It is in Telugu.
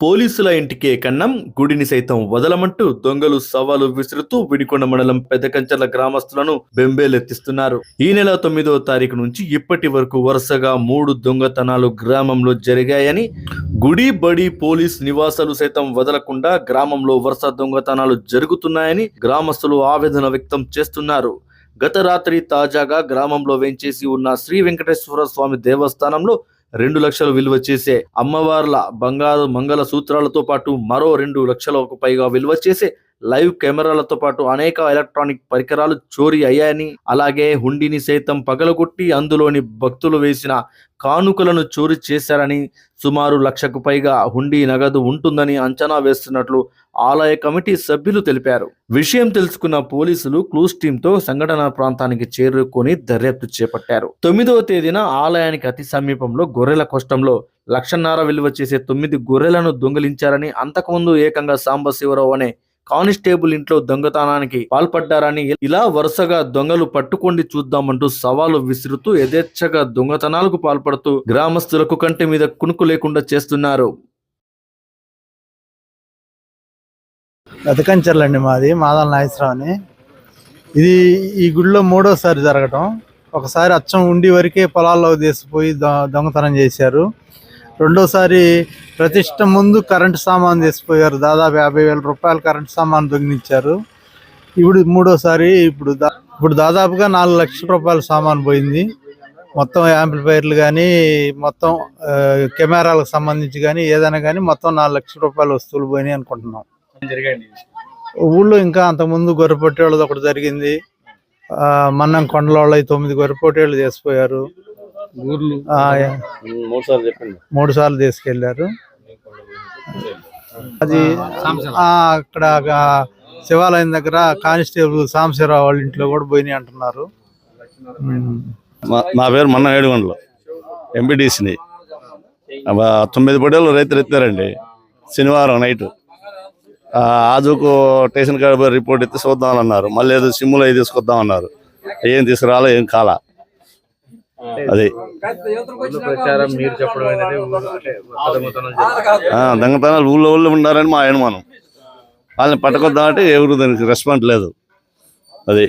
పోలీసుల ఇంటికే కన్నం గుడిని సైతం వదలమంటూ దొంగలు సవాలు విసురుతూ విడికొండ మండలం పెద్దకంచర్ల గ్రామస్తులను బెంబేలెత్తిస్తున్నారు. ఈ నెల తొమ్మిదవ తారీఖు నుంచి ఇప్పటి వరకు వరుసగా మూడు దొంగతనాలు గ్రామంలో జరిగాయని గుడి బడి పోలీస్ నివాసాలు సైతం వదలకుండా గ్రామంలో వరుస దొంగతనాలు జరుగుతున్నాయని గ్రామస్తులు ఆవేదన వ్యక్తం చేస్తున్నారు. గత రాత్రి తాజాగా గ్రామంలో వెంచేసి ఉన్న శ్రీ వెంకటేశ్వర స్వామి దేవస్థానంలో రెండు లక్షలు విలువ చేసే అమ్మవార్ల బంగారు మంగళ సూత్రాలతో పాటు మరో రెండు లక్షలకు పైగా విలువ చేసే లైవ్ కెమెరాలతో పాటు అనేక ఎలక్ట్రానిక్ పరికరాలు చోరీ అయ్యాయని అలాగే హుండీని సైతం పగలగొట్టి అందులోని భక్తులు వేసిన కానుకలను చోరీ చేశారని సుమారు లక్షకు పైగా హుండీ నగదు ఉంటుందని అంచనా వేస్తున్నట్లు ఆలయ కమిటీ సభ్యులు తెలిపారు. విషయం తెలుసుకున్న పోలీసులు క్లూస్ టీంతో సంఘటన ప్రాంతానికి చేరుకొని దర్యాప్తు చేపట్టారు. తొమ్మిదవ తేదీన ఆలయానికి అతి సమీపంలో గొర్రెల కోష్టంలో లక్షన్నర విలువ చేసే తొమ్మిది గొర్రెలను దొంగిలించారని అంతకుముందు ఏకంగా సాంబశివరావు అనే కానిస్టేబుల్ ఇంట్లో దొంగతనానికి పాల్పడ్డారని ఇలా వరుసగా దొంగలు పట్టుకోండి చూద్దామంటూ సవాలు విసురుతూ యథేచ్ఛగా దొంగతనాలకు పాల్పడుతూ గ్రామస్తులకు కంటి మీద కునుకు లేకుండా చేస్తున్నారు. బతకంచర్లండి మాది మాదల నాగేశ్వరరావు అని ఇది ఈ గుడిలో మూడోసారి జరగటం. ఒకసారి అచ్చం ఉండి వరకే పొలాల్లో తీసిపోయి దొంగతనం చేశారు. రెండోసారి ప్రతిష్ట ముందు కరెంటు సామాన్ తీసిపోయారు దాదాపు యాభై వేల రూపాయలు కరెంటు సామాన్ దొంగిలించారు ఇప్పుడు మూడోసారి ఇప్పుడు దా- ఇప్పుడు దాదాపుగా నాలుగు లక్షల రూపాయల సామాన్ పోయింది. మొత్తం యాంప్లిఫైర్లు కానీ మొత్తం కెమెరాలకు సంబంధించి కానీ ఏదైనా కానీ మొత్తం నాలుగు లక్షల రూపాయల వస్తువులు పోయినాయి అనుకుంటున్నాం. ఊళ్ళో ఇంకా అంతకుముందు గొర్రెపట్టేళ్ళది ఒకటి జరిగింది. మన్నం కొండల తొమ్మిది గొర్రెపట్టేళ్ళు చేసిపోయారు మూడు సార్లు తీసుకెళ్ళారు. అది అక్కడ శివాలయం దగ్గర కానిస్టేబుల్ సాంబశివరావు వాళ్ళ ఇంట్లో కూడా పోయినాయి అంటున్నారు. నా పేరు మన్న ఏడుగొండలు ఎంపీటీసీని తొమ్మిది పొడేళ్ళు రైతులు ఎత్తారండి శనివారం నైట్. ఆజుకు స్టేషన్ కాడ పోయి రిపోర్ట్ ఎత్తి చూద్దామని అన్నారు. మళ్ళీ ఏదో సిమ్ములు అవి తీసుకొద్దాం అన్నారు ఏం తీసుకురాలో ఏం కాలా. అది. ప్రచారం మీరు చెప్పడం దొంగతనాలు ఊళ్ళో ఊళ్ళో ఉన్నారని మా అనుమానం. వాళ్ళని పట్టుకొద్దామంటే ఎవరు దానికి రెస్పాండ్ లేదు. అది.